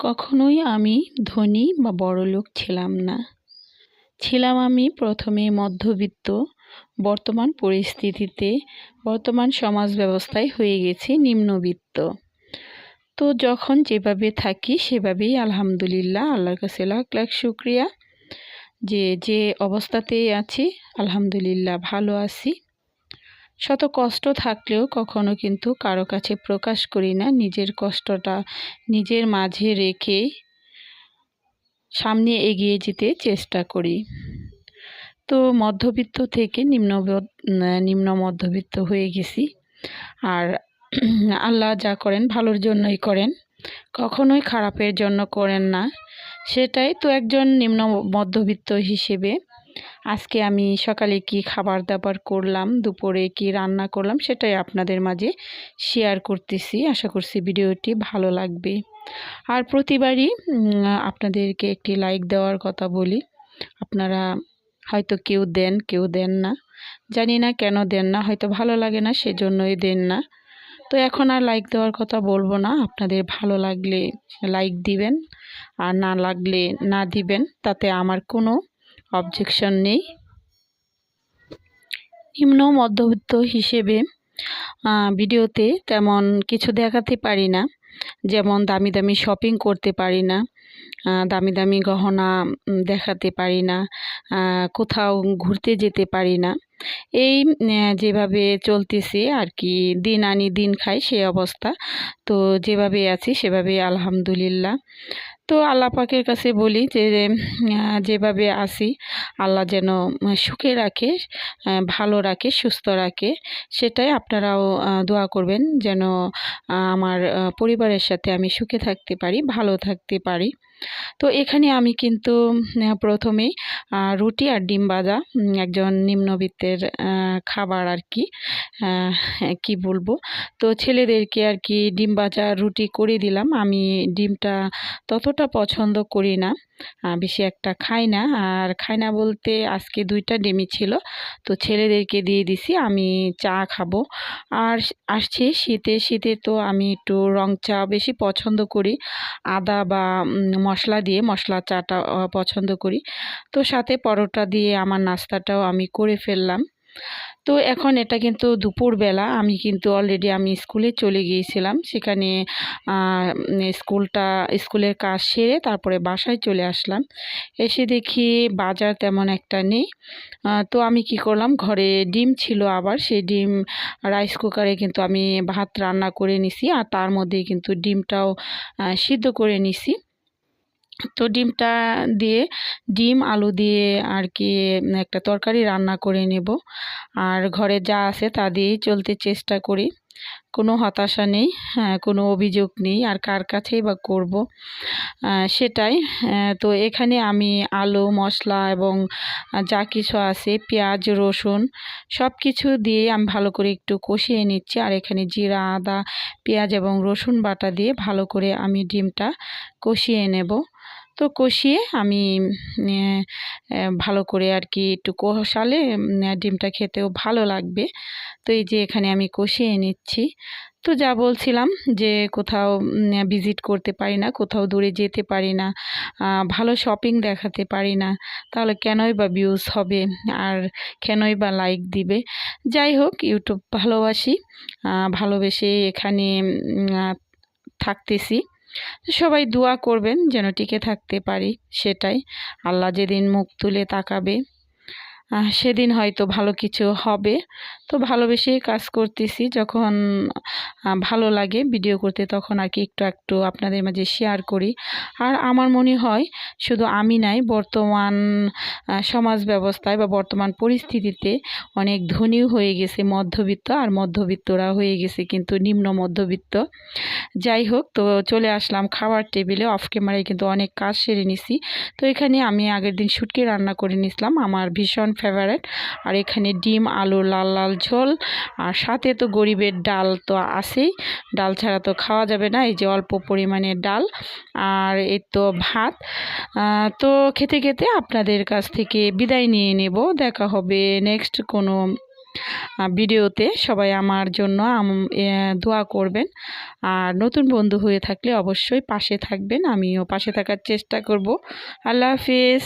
কখনোই আমি ধনী বা বড়লোক ছিলাম না। ছিলাম আমি প্রথমে মধ্যবিত্ত, বর্তমান পরিস্থিতিতে বর্তমান সমাজ ব্যবস্থায় হয়ে গেছি নিম্নবিত্ত। তো যখন যেভাবে থাকি সেভাবেই আলহামদুলিল্লাহ, আল্লাহর কাছে লাখ লাখ শুক্রিয়া। যে যে অবস্থাতেই আছি, আলহামদুলিল্লাহ ভালো আছি। শত কষ্ট থাকলেও কখনো কিন্তু কারও কাছে প্রকাশ করি না। নিজের কষ্টটা নিজের মাঝে রেখে সামনে এগিয়ে যেতে চেষ্টা করি। তো মধ্যবিত্ত থেকে নিম্ন নিম্ন মধ্যবিত্ত হয়ে গেছি। আর আল্লাহ যা করেন ভালোর জন্যই করেন, কখনোই খারাপের জন্য করেন না। সেটাই তো একজন নিম্ন মধ্যবিত্ত হিসেবে আজকে আমি সকালে কি খাবার দাবার করলাম, দুপুরে কি রান্না করলাম সেটাই আপনাদের মাঝে শেয়ার করতেছি। আশা করছি ভিডিওটি ভালো লাগবে। আর প্রতিবারই আপনাদেরকে একটি লাইক দেওয়ার কথা বলি। আপনারা হয়তো কেউ দেন কেউ দেন না। জানি না কেন দেন না, হয়তো ভালো লাগে না, সেজন্যই দেন না। তো এখন আর লাইক দেওয়ার কথা বলব না। আপনাদের ভালো লাগলে লাইক দিবেন, আর না লাগলে না দিবেন, তাতে আমার কোনো অবজেকশন নেই। নিম্ন মধ্যবিত্ত হিসেবে ভিডিওতে তেমন কিছু দেখাতে পারি না। যেমন দামি দামি শপিং করতে পারি না। দামি দামি গহনা দেখাতে পারি না কোথাও ঘুরতে যেতে পারি না। এই যেভাবে চলতেছে আর কি, দিন আনি দিন খাই সে অবস্থা। তো যেভাবে আছি সেভাবে আলহামদুলিল্লাহ। তো আল্লাহ পাকের কাছে বলি যে যেভাবে আসি আল্লাহ যেন সুখে রাখে ভালো রাখে, সুস্থ রাখে, সেটাই আপনারাও দোয়া করবেন যেন আমার পরিবারের সাথে আমি সুখে থাকতে পারি, ভালো থাকতে পারি। তো এখানে আমি কিন্তু প্রথমেই রুটি আর ডিম ভাজা একজন নিম্নবিত্তের খাবার আর কি কি বলব? তো ছেলেদেরকে আর কি ডিম ভাজা রুটি করে দিলাম। আমি ডিমটা ততটা পছন্দ করি না। বেশি একটা খাই না। আর খাই না বলতে আজকে দুইটা ডিমই ছিল। তো ছেলেদেরকে দিয়ে দিছি, আমি চা খাব। আর আসছে শীতে শীতে তো আমি একটু রং চা বেশি পছন্দ করি। আদা বা মশলা দিয়ে মশলা চাটা পছন্দ করি। তো সাথে পরোটা দিয়ে আমার নাস্তাটাও আমি করে ফেললাম। তো এখন এটা কিন্তু দুপুরবেলা। আমি কিন্তু অলরেডি আমি স্কুলে চলে গিয়েছিলাম। সেখানে স্কুলটা, স্কুলের কাজ সেরে তারপরে বাসায় চলে আসলাম। এসে দেখি বাজার তেমন একটা নেই। তো আমি কি করলাম, ঘরে ডিম ছিল আবার। সেই ডিম রাইস কুকারে কিন্তু আমি ভাত রান্না করে নিছি। আর তার মধ্যে কিন্তু ডিমটাও সিদ্ধ করে নিছি। তো ডিমটা দিয়ে, ডিম, আলু দিয়ে আর কি একটা তরকারি রান্না করে নেব। আর ঘরে যা আছে তা দিয়েই চলতে চেষ্টা করি। কোনো হতাশা নেই হ্যাঁ কোনো অভিযোগ নেই, আর কার কাছেই বা করব সেটাই তো এখানে আমি আলু, মশলা এবং যা কিছু আছে, পেঁয়াজ, রসুন সব কিছু দিয়ে আমি ভালো করে একটু কষিয়ে নিচ্ছি, আর এখানে জিরা, আদা, পেঁয়াজ এবং রসুন বাটা দিয়ে ভালো করে আমি ডিমটা কষিয়ে নেব। তো কষিয়ে আমি ভালো করে আর কি একটু কষালে ডিমটা খেতেও ভালো লাগবে। তো এই যে এখানে আমি কষিয়ে নিচ্ছি। তো যা বলছিলাম যে কোথাও ভিজিট করতে পারি না, কোথাও দূরে যেতে পারি না ভালো শপিং দেখাতে পারি না, তাহলে কেনই বা ভিউজ হবে আর কেনই বা লাইক দিবে? যাই হোক ইউটিউব ভালোবাসি ভালোবেসে এখানে থাকতেছি। সবাই দোয়া করবেন যেন টিকে থাকতে পারি সেটাই। আল্লাহ যেদিন মুখ তুলে তাকাবে সেদিন হয়তো ভালো কিছু হবে। তো ভালোবেসেই কাজ করতেছি। যখন ভালো লাগে ভিডিও করতে, তখন আর কি একটু একটু আপনাদের মাঝে শেয়ার করি। আর আমার মনে হয়, শুধু আমি নাই, বর্তমান সমাজ ব্যবস্থায় বা বর্তমান পরিস্থিতিতে অনেক ধনীও হয়ে গেছে মধ্যবিত্ত আর মধ্যবিত্তরা হয়ে গেছে কিন্তু নিম্ন মধ্যবিত্ত। যাই হোক, তো চলে আসলাম খাবার টেবিলে অফ ক্যামেরায় কিন্তু অনেক কাজ সেরে নিছি। তো এখানে আমি আগের দিন শুটকি রান্না করে নিছিলাম। আমার ভীষণ ফেভারেট আর এখানে ডিম, আলু, লাল লাল ঝোল। আর সাথে তো গরিবের ডাল তো আছেই। ডাল ছাড়া তো খাওয়া যাবে না, এই যে অল্প পরিমাণে ডাল। আর এই তো ভাত। তো খেতে খেতে আপনাদের কাছ থেকে বিদায় নিয়ে নেব। দেখা হবে নেক্সট কোনো ভিডিওতে। সবাই আমার জন্য দোয়া করবেন। আর নতুন বন্ধু হয়ে থাকলে অবশ্যই পাশে থাকবেন। আমিও পাশে থাকার চেষ্টা করব। আল্লাহ হাফিজ।